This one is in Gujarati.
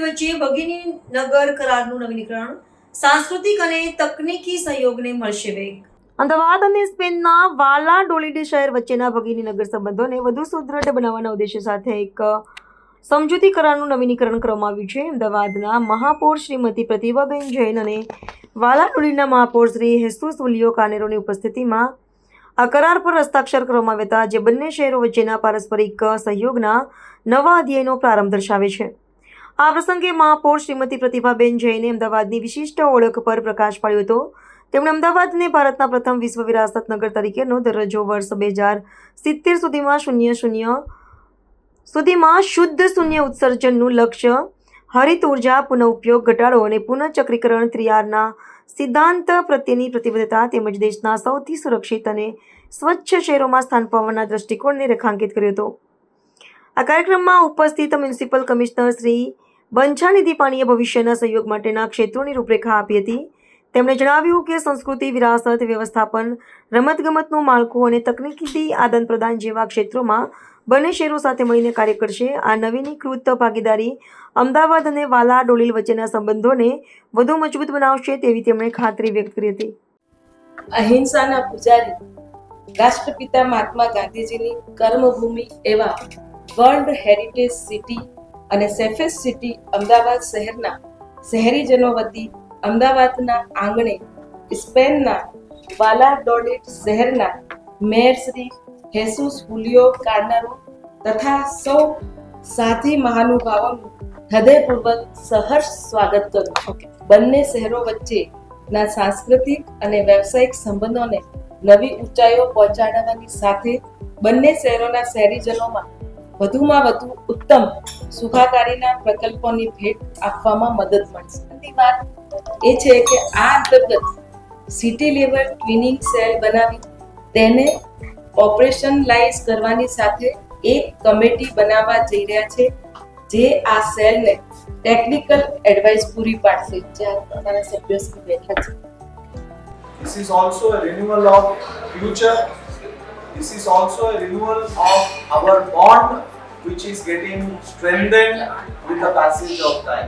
વચ્ચે ભગીની નગર કરારનું નવીનીકરણ સાંસ્કૃતિક અને તકનીકી સહયોગને મળશે વેગ. અમદાવાદ અને સ્પેનના વાલા ડોલીડ શહેર વચ્ચેના ભગીની નગર સંબંધોને વધુ સુદૃઢ બનાવવાના ઉદ્દેશ્ય સાથે એક સમજૂતી કરારનું નવીનીકરણ કરવામાં આવ્યું છે. અમદાવાદના મહાપૌર શ્રીમતી પ્રતિભાબેન જૈન અને વાલા ડોલીના મહાપૌર શ્રી હેસુસ ઉલિયો કાનેરોની ઉપસ્થિતિમાં આ કરાર પર હસ્તાક્ષર કરવામાં આવ્યા જે બંને શહેરો વચ્ચેના પારસ્પરિક સહયોગના નવા અધ્યાયનો પ્રારંભ દર્શાવે છે. આ પ્રસંગે મહાપૌર શ્રીમતી પ્રતિભાબેન જૈને અમદાવાદની વિશિષ્ટ ઓળખ પર પ્રકાશ પાડ્યો હતો. તેમણે અમદાવાદને ભારતના પ્રથમ વિશ્વ વિરાસત નગર તરીકેનો દરજ્જો વર્ષ બે હજાર સિત્તેર સુધીમાં શૂન્ય શૂન્ય સુધીમાં શુદ્ધ શૂન્ય ઉત્સર્જનનું લક્ષ્ય, હરિત ઊર્જા પુનઃ ઉપયોગ ઘટાડો અને પુનઃચક્રીકરણ ત્રિયારના સિદ્ધાંત પ્રત્યેની પ્રતિબદ્ધતા તેમજ દેશના સૌથી સુરક્ષિત અને સ્વચ્છ શહેરોમાં સ્થાન પામવાના દ્રષ્ટિકોણને રેખાંકિત કર્યો હતો. આ કાર્યક્રમમાં ઉપસ્થિત મ્યુનિસિપલ કમિશનર શ્રી બંછાનિધિ પાણીએ ભવિષ્યના સહયોગ માટેના ક્ષેત્રોની રૂપરેખા આપી હતી. તેમણે જણાવ્યું કે સંસ્કૃતિ, વિરાસત, વ્યવસ્થાપન, રમતગમતનું માળખું અને તકનીકી આદાન પ્રદાન જેવા ક્ષેત્રોમાં બંને શહેરો સાથે મળીને કાર્ય કરશે. આ નવીનીકૃત ભાગીદારી અમદાવાદ અને વાલા ડોલીલ વચ્ચેના સંબંધોને વધુ મજબૂત બનાવશે તેવી તેમણે ખાતરી વ્યક્ત કરી હતી. અહિંસાના પૂજારી, રાષ્ટ્રપિતા મહાત્મા ગાંધીજીની કર્મભૂમિ એવા વર્લ્ડ હેરિટેજ સિટી અને સેફેસ્ટ સિટી અમદાવાદ શહેરના શહેરીજનો વતી અમદાવાદના આંગણે સ્પેનના વાલા વાલાડોલિડ શહેરના મેયર શ્રી હેસુસ હુલિયો કાર્નારો તથા સૌ સાથી મહાનુભાવોનું હૃદયપૂર્વક સહર્ષ સ્વાગત કરું છું. બંને શહેરો વચ્ચેના સાંસ્કૃતિક અને વ્યવસાયિક સંબંધોને નવી ઊંચાઈઓ પહોંચાડવાની સાથે બંને શહેરોના શહેરીજનોમાં વધુમાં વધુ ઉત્તમ સુખાકારીના પ્રકલ્પોની ભેટ આપવામાં મદદ મળશે. વાત એ છે કે આ અંતર્ગત સિટી લેવલ ટ્વિનિંગ સેલ બનાવી તેને ઓપરેશનલાઇઝ કરવાની સાથે એક કમિટી બનાવવા જઈ રહ્યા છે જે આ સેલને ટેકનિકલ એડવાઇસ પૂરી પાડશે જ્યાં તમારા સભ્યો શ્રી બેઠા છે This is also a renewal of future. This is also a renewal of our bond, which is getting strengthened with the passage of time.